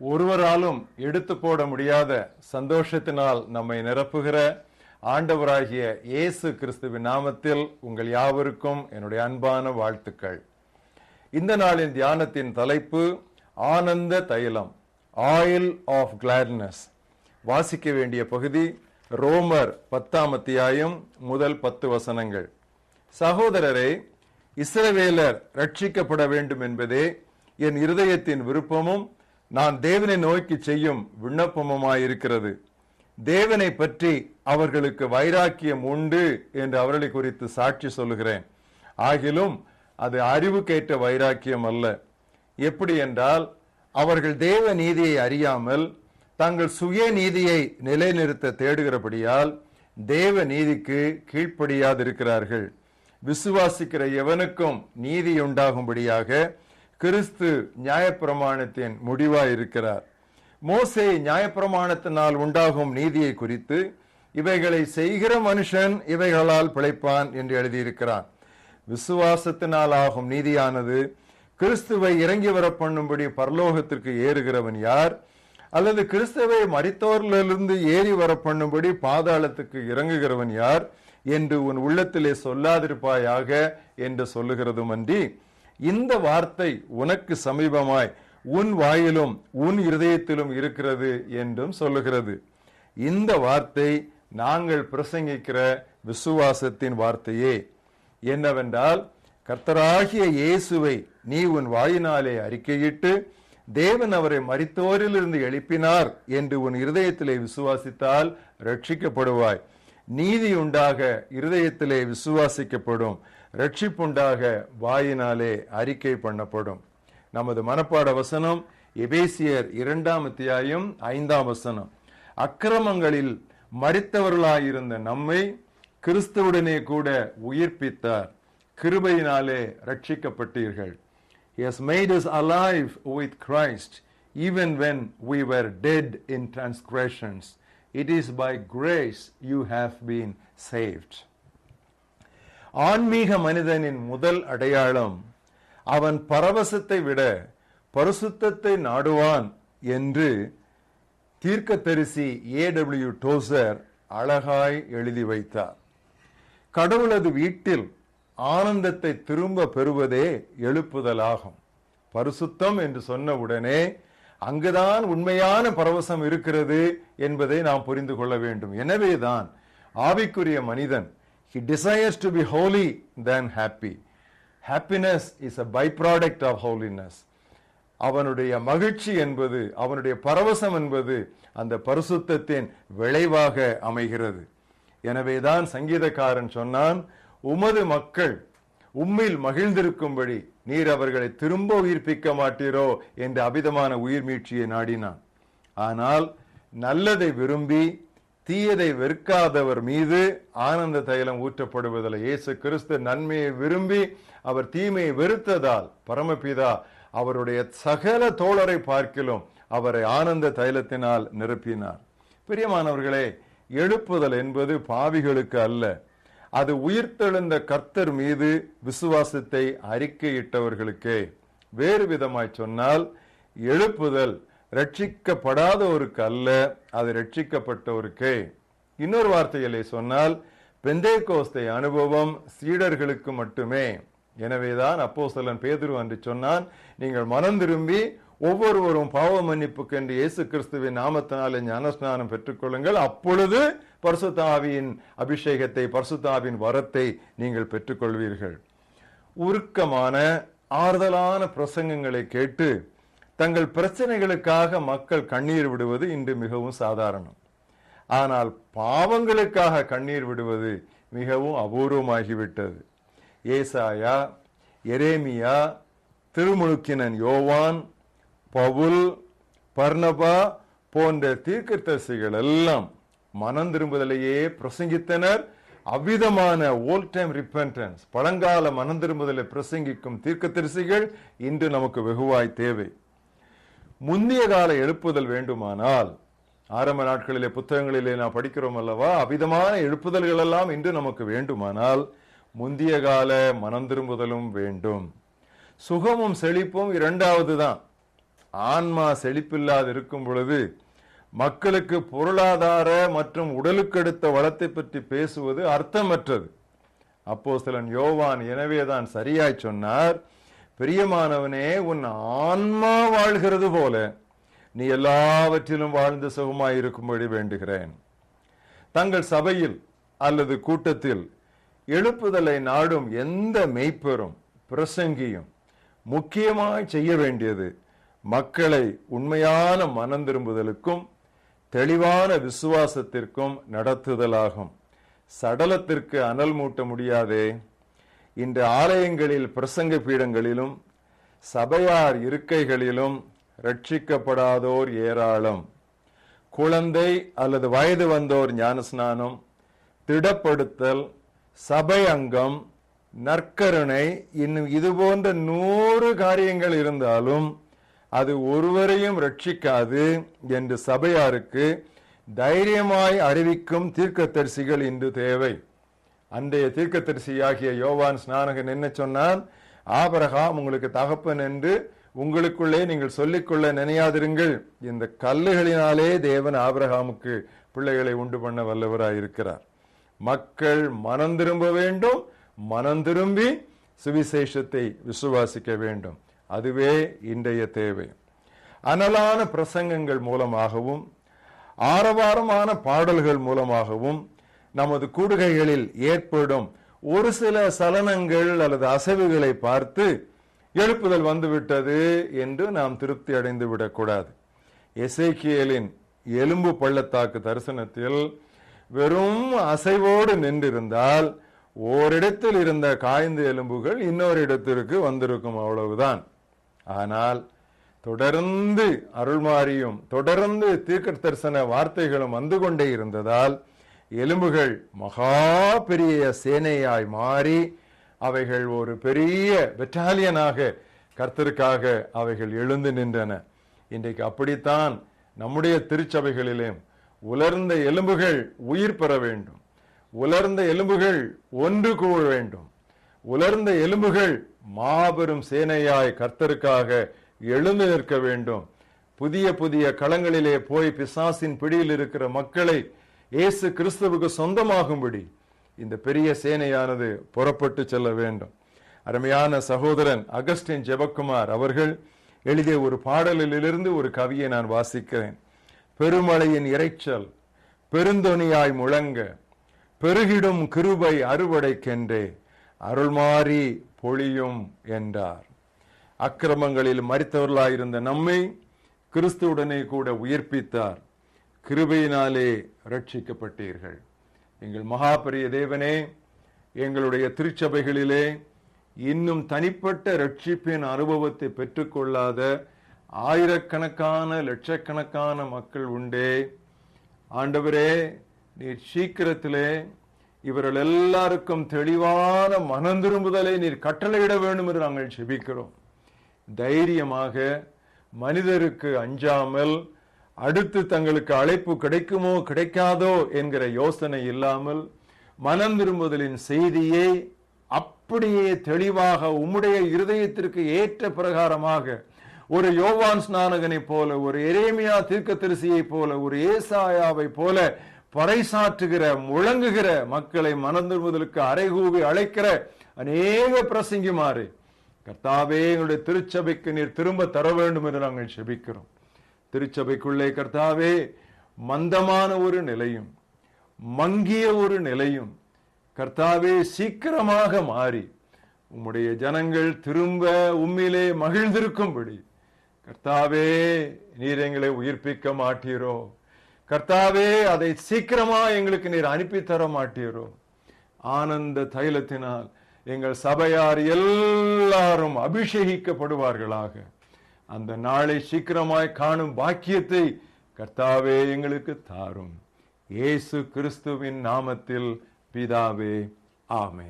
ஒருவராலும் எடுத்து போட முடியாத சந்தோஷத்தினால் நம்மை நிரப்புகிற ஆண்டவராகிய இயேசு கிறிஸ்துவின் நாமத்தில் உங்கள் யாவருக்கும் என்னுடைய அன்பான வாழ்த்துக்கள். இந்த நாளின் தியானத்தின் தலைப்பு ஆனந்த தைலம் ஆயில் ஆஃப் கிளாட்னஸ் வாசிக்க வேண்டிய பகுதி ரோமர் பத்தாம் அத்தியாயம் முதல் பத்து வசனங்கள். சகோதரரை இஸ்ரவேலர் ரட்சிக்கப்பட வேண்டும் என்பதே என் இருதயத்தின் விருப்பமும் நான் தேவனை நோக்கி செய்யும் விண்ணப்பமுமாயிருக்கிறது. தேவனை பற்றி அவர்களுக்கு வைராக்கியம் உண்டு என்று அவர்களை குறித்து சாட்சி சொல்லுகிறேன். ஆகிலும் அது அறிவுக்கேற்ற வைராக்கியம் அல்ல. எப்படி என்றால் அவர்கள் தேவ நீதியை அறியாமல் தங்கள் சுய நீதியை நிலைநிறுத்த தேடுகிறபடியால் தேவ நீதிக்கு கீழ்ப்படியாதிருக்கிறார்கள். விசுவாசிக்கிற எவனுக்கும் நீதி உண்டாகும்படியாக கிறிஸ்து நியாயப்பிரமாணத்தின் முடிவாய் இருக்கிறார் மோசே நியாயப்பிரமாணத்தினால் உண்டாகும் நீதியை குறித்து இவைகளை செய்கிற மனுஷன் இவைகளால் பிழைப்பான் என்று எழுதியிருக்கிறான் விசுவாசத்தினால் ஆகும் நீதியானது கிறிஸ்துவை இறங்கி வர பண்ணும்படி பரலோகத்திற்கு ஏறுகிறவன் யார்? அல்லது கிறிஸ்துவை மறித்தோரிலிருந்து ஏறி வர பண்ணும்படி பாதாளத்துக்கு இறங்குகிறவன் யார்? என்று உன் உள்ளத்திலே சொல்லாதிருப்பாயாக என்று சொல்லுகிறதும் அன்றி இந்த வார்த்தை உனக்கு சமீபமாய் உன் வாயிலும் உன் இருதயத்திலும் இருக்கிறது என்றும் சொல்லுகிறது. இந்த வார்த்தை நாங்கள் பிரசங்கிக்கிற விசுவாசத்தின் வார்த்தையே. என்னவென்றால் கர்த்தராகிய இயேசுவை நீ உன் வாயினாலே அறிக்கையிட்டு தேவன் அவரை மறித்தோரிலிருந்து எழுப்பினார் என்று உன் இருதயத்திலே விசுவாசித்தால் ரட்சிக்கப்படுவாய். நீதி உண்டாக இருதயத்திலே விசுவாசிக்கப்படும். ரட்சிப்புண்டாக வாயினாலே அறிக்கை பண்ணப்படும் நமது மனப்பாட வசனம் எபேசியர் இரண்டாம் அத்தியாயம் ஐந்தாம் வசனம் அக்கிரமங்களில் மறித்தவர்களாயிருந்த நம்மை கிறிஸ்துவுடனே கூட உயிர்ப்பித்தார் கிருபையினாலே ரட்சிக்கப்பட்டீர்கள் He has made us alive with Christ even when we were dead in transgressions. It is by grace you have been saved. ஆன்மீக மனிதனின் முதல் அடையாளம் அவன் பரவசத்தை விட பரிசுத்தத்தை நாடுவான் என்று தீர்க்கத்தரிசி ஏ டபிள்யூ டோசர் அழகாய் எழுதி வைத்தார். கடவுளது வீட்டில் ஆனந்தத்தை திரும்ப பெறுவதே எழுப்புதலாகும். பரிசுத்தம் என்று சொன்ன உடனே அங்குதான் உண்மையான பரவசம் இருக்கிறது என்பதை நாம் புரிந்து கொள்ள வேண்டும். எனவேதான் ஆவிக்குரிய மனிதன் he desires to be holy than happy. Happiness is a byproduct of holiness. அவனுடைய மகிழ்ச்சி என்பது அவனுடைய பரவசம் என்பது அந்த பரிசுத்தத்தின் விளைவாக அமைகிறது. எனவேதான் சங்கீதக்காரன் சொன்னான் உமது மக்கள் உம்மில் மகிழ்ந்திருக்கும்படி நீர் அவர்களை திரும்ப உயிர்ப்பிக்க மாட்டீரோ? என்று அபிதமான உயிர் மீட்சியை நாடினான். ஆனால் நல்லதை விரும்பி தீயதை வெறுக்காதவர் மீது ஆனந்த தைலம் ஊற்றப்படுவதில்லை. இயேசு கிறிஸ்து நன்மையை விரும்பி அவர் தீமையை வெறுத்ததால் பரமபிதா அவருடைய சகல தோழரை பார்க்கிலும் அவரை ஆனந்த தைலத்தினால் நிரப்பினார். பிரியமானவர்களே எழுப்புதல் என்பது பாவிகளுக்கு அல்ல. அது உயிர்த்தெழுந்த கர்த்தர் மீது விசுவாசத்தை அறிக்கையிட்டவர்களுக்கே. வேறு விதமாய் சொன்னால் எழுப்புதல் ரட்சிக்கப்படாதவருக்கு அல்ல அது ரட்சிக்கப்பட்டவருக்கே இன்னொரு வார்த்தைகளை சொன்னால் பெந்தே கோஸ்தை அனுபவம் சீடர்களுக்கு மட்டுமே. எனவேதான் அப்போஸ்தலன் பேதுரு என்று சொன்னான் நீங்கள் மனம் திரும்பி ஒவ்வொருவரும் பாவ மன்னிப்புக்கு என்று இயேசு கிறிஸ்துவின் நாமத்தினாலே ஞானஸ்நானம் பெற்றுக்கொள்ளுங்கள். அப்பொழுது பரிசுத்தாவியின் அபிஷேகத்தை பரிசுத்தாவின் வரத்தை நீங்கள் பெற்றுக்கொள்வீர்கள். உருக்கமான ஆறுதலான பிரசங்கங்களை கேட்டு தங்கள் பிரச்சனைகளுக்காக மக்கள் கண்ணீர் விடுவது இன்று மிகவும் சாதாரணம். ஆனால் பாவங்களுக்காக கண்ணீர் விடுவது மிகவும் அபூர்வமாகிவிட்டது. ஏசாயா எரேமியா திருமுழுக்கினன் யோவான் பவுல் பர்ணபா போன்ற தீர்க்கதரிசிகள் எல்லாம் மனம் திரும்புதலையே பிரசங்கித்தனர். அவ்விதமான ஓல்ட் டைம் ரிப்பன்டன்ஸ் பழங்கால மனம் திரும்புதலை பிரசங்கிக்கும் தீர்க்கதரிசிகள் இன்று நமக்கு வெகுவாய் தேவை. முந்தைய கால எழுப்புதல் வேண்டுமானால் ஆரம்ப நாட்களிலே புத்தகங்களிலே நாம் படிக்கிறோம் அல்லவா அவ்விதமான எழுப்புதல்கள் எல்லாம் இன்று நமக்கு வேண்டுமானால் முந்திய கால மனம் திரும்புதலும் வேண்டும். சுகமும் செழிப்பும் இரண்டாவது தான். ஆன்மா செழிப்பில்லாது இருக்கும் பொழுது மக்களுக்கு பொருளாதார மற்றும் உடலுக்கடுத்த வளத்தை பற்றி பேசுவது அர்த்தமற்றது. அப்போ சிலன் யோவான் எனவேதான் சரியாய் சொன்னார் பிரியமானவனே உன் ஆன்மா வாழ்கிறது போல நீ எல்லாவற்றிலும் வாழ்ந்து சுகமாய் இருக்கும்படி வேண்டுகிறேன். தங்கள் சபையில் அல்லது கூட்டத்தில் எழுப்புதலை நாடும் எந்த மெய்ப்பெரும் பிரசங்கியும் முக்கியமாய் செய்ய வேண்டியது மக்களை உண்மையான மனம் திரும்புதலுக்கும் தெளிவான விசுவாசத்திற்கும் நடத்துதலாகும். சடலத்திற்கு அனல் மூட்ட முடியாதே. இன்று ஆலயங்களில் பிரசங்க பீடங்களிலும் சபையார் இருக்கைகளிலும் ரட்சிக்கப்படாதோர் ஏராளம். குழந்தை அல்லது வயது வந்தோர் ஞானஸ்நானம் திடப்படுத்தல் சபை அங்கம் நற்கருணை இன்னும் இது போன்ற நூறு காரியங்கள் இருந்தாலும் அது ஒருவரையும் ரட்சிக்காது என்று சபையாருக்கு தைரியமாய் அறிவிக்கும் தீர்க்கதரிசிகள் இன்று தேவை. அன்றைய தீர்க்கதரிசியாகிய யோவான் ஸ்நானகன் என்ன சொன்னான் ஆபரகாம் உங்களுக்கு தகப்பன் என்று உங்களுக்குள்ளே நீங்கள் சொல்லிக்கொள்ள நினையாதிருங்கள். இந்த கல்லுகளினாலே தேவன் ஆபிரகாமுக்கு பிள்ளைகளை உண்டு பண்ண வல்லவராயிருக்கிறார். மக்கள் மனம் திரும்ப வேண்டும் மனம் திரும்பி சுவிசேஷத்தை விசுவாசிக்க வேண்டும். அதுவே இன்றைய தேவை. அனலான பிரசங்கங்கள் மூலமாகவும் ஆரவாரமான பாடல்கள் மூலமாகவும் நமது கூடுகைகளில் ஏற்படும் ஒரு சில சலனங்கள் அல்லது அசைவுகளை பார்த்து எழுப்புதல் வந்துவிட்டது என்று நாம் திருப்தி அடைந்து விடக்கூடாது. எசேக்கியலின் எலும்பு பள்ளத்தாக்கு தரிசனத்தில் வெறும் அசைவோடு நின்றிருந்தால் ஓரிடத்தில் இருந்த காய்ந்த எலும்புகள் இன்னொரு இடத்திற்கு வந்திருக்கும் அவ்வளவுதான். ஆனால் தொடர்ந்து அருள்மாரியும் தொடர்ந்து தீர்க்க தரிசன வார்த்தைகளும் வந்து கொண்டே இருந்ததால் எலும்புகள் மகா பெரிய சேனையாய் மாறி அவைகள் ஒரு பெரிய பெட்டாலியனாக கர்த்தருக்காக அவைகள் எழுந்து நின்றன. இன்றைக்கு அப்படித்தான் நம்முடைய திருச்சபைகளிலே உலர்ந்த எலும்புகள் உயிர் பெற வேண்டும். உலர்ந்த எலும்புகள் ஒன்று கூழ வேண்டும். உலர்ந்த எலும்புகள் மாபெரும் சேனையாய் கர்த்தருக்காக எழுந்து நிற்க வேண்டும். புதிய புதிய களங்களிலே போய் பிசாசின் பிடியில் இருக்கிற மக்களை இயேசு கிறிஸ்துவுக்கு சொந்தமாகும்படி இந்த பெரிய சேனையானது புறப்பட்டு செல்ல வேண்டும். அருமையான சகோதரன் அகஸ்டின் ஜெபக்குமார் அவர்கள் எழுதிய ஒரு பாடலிலிருந்து ஒரு கவியை நான் வாசிக்கிறேன். பெருமழையின் இரைச்சல் பெருந்தொனியாய் முழங்க பெருகிடும் கிருபை அறுவடைக்கென்றே அருள்மாறி பொழியும் என்றார். அக்கிரமங்களில் மறித்தவர்களாயிருந்த நம்மை கிறிஸ்துவுடனே கூட உயிர்ப்பித்தார். கிருபையினாலே ரட்சிக்கப்பட்டீர்கள் எங்கள் மகாபரிய தேவனே எங்களுடைய திருச்சபைகளிலே இன்னும் தனிப்பட்ட ரட்சிப்பின் அனுபவத்தை பெற்றுக்கொள்ளாத ஆயிரக்கணக்கான லட்சக்கணக்கான மக்கள் உண்டே. ஆண்டவரே நீர் சீக்கிரத்திலே இவர்கள் எல்லாருக்கும் தெளிவான மனந்திரும்புதலை நீர் கட்டளையிட வேண்டும் என்று நாங்கள் செபிக்கிறோம் தைரியமாக மனிதருக்கு அஞ்சாமல் அடுத்து தங்களுக்கு அழைப்பு கிடைக்குமோ கிடைக்காதோ என்கிற யோசனை இல்லாமல் மனம் திரும்புதலின் செய்தியை அப்படியே தெளிவாக உம்முடைய இருதயத்திற்கு ஏற்ற பிரகாரமாக ஒரு யோவான் ஸ்நானகனை போல ஒரு எரேமியா தீர்க்கதரிசியை போல ஒரு ஏசாயாவை போல பறைசாற்றுகிற முழங்குகிற மக்களை மனம் திரும்புதலுக்கு அறைகூவி அழைக்கிற அநேக பிரசங்கிமாறு கர்த்தாவே எங்களுடைய திருச்சபைக்கு நீர் திரும்ப தர வேண்டும் என்று நாங்கள் செபிக்கிறோம். திருச்சபைக்குள்ளே கர்த்தாவே மந்தமான ஒரு நிலையும் மங்கிய ஒரு நிலையும் கர்த்தாவே சீக்கிரமாக மாறி உம்முடைய ஜனங்கள் திரும்ப உம்மிலே மகிழ்ந்திருக்கும்படி. கர்த்தாவே நீர் எங்களை உயிர்ப்பிக்க மாட்டீரோ? கர்த்தாவே அதை சீக்கிரமா எங்களுக்கு நீர் அனுப்பி தர மாட்டீரோ? ஆனந்த தைலத்தினால் எங்கள் சபையார் எல்லாரும் அபிஷேகிக்கப்படுவார்களாக. அந்த நாளை சீக்கிரமாய் காணும் பாக்கியத்தை கர்த்தாவே எங்களுக்கு தாரும். இயேசு கிறிஸ்துவின் நாமத்தில் பிதாவே ஆமே